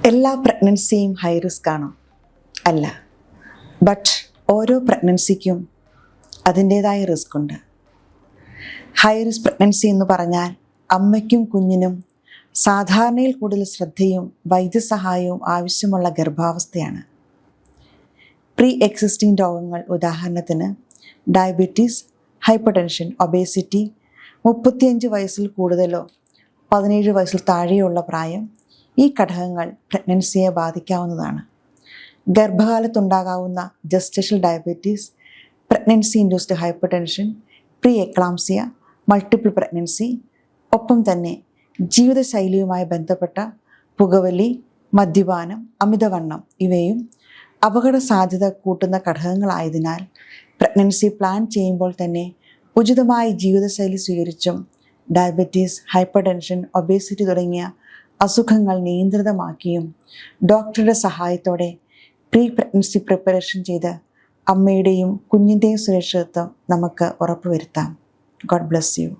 എല്ലാ പ്രഗ്നൻസിയും high risk ആണോ? അല്ല. ബട്ട് ഓരോ പ്രഗ്നൻസിക്കും അതിന്റേതായ റിസ്ക് ഉണ്ട്. ഹൈ റിസ്ക് പ്രഗ്നൻസി എന്ന് പറഞ്ഞാൽ അമ്മയ്ക്കും കുഞ്ഞിനും സാധാരണയിൽ കൂടുതൽ ശ്രദ്ധയും വൈദ്യസഹായവും ആവശ്യമുള്ള ഗർഭാവസ്ഥയാണ്. പ്രീ എക്സിസ്റ്റിംഗ് രോഗങ്ങൾ ഉദാഹരണത്തിന് ഡയബറ്റീസ് ഹൈപ്പർ ടെൻഷൻ ഒബേസിറ്റി മുപ്പത്തിയഞ്ച് വയസ്സിൽ കൂടുതലോ പതിനേഴ് വയസ്സിൽ താഴെയുള്ള പ്രായം ഈ ഘടകങ്ങൾ പ്രഗ്നൻസിയെ ബാധിക്കാവുന്നതാണ്. ഗർഭകാലത്തുണ്ടാകാവുന്ന gestational diabetes pregnancy induced hypertension pre eclampsia multiple pregnancy ഒപ്പം തന്നെ ജീവിതശൈലിയുമായി ബന്ധപ്പെട്ട പുകവലി മദ്യപാനം അമിതവണ്ണം ഇവയും അപകട സാധ്യത കൂട്ടുന്ന ഘടകങ്ങളായതിനാൽ പ്രഗ്നൻസി പ്ലാൻ ചെയ്യുമ്പോൾ തന്നെ ഉചിതമായി ജീവിതശൈലി സ്വീകരിച്ചും ഡയബറ്റീസ് ഹൈപ്പർ ടെൻഷൻ ഒബേസിറ്റി തുടങ്ങിയ അസുഖങ്ങൾ നിയന്ത്രിതമാക്കിയും ഡോക്ടറുടെ സഹായത്തോടെ പ്രീ പ്രഗ്നൻസി പ്രിപ്പറേഷൻ ചെയ്ത് അമ്മയുടെയും കുഞ്ഞിന്റെയും സുരക്ഷിതത്വം നമുക്ക് ഉറപ്പുവരുത്താം. God bless you.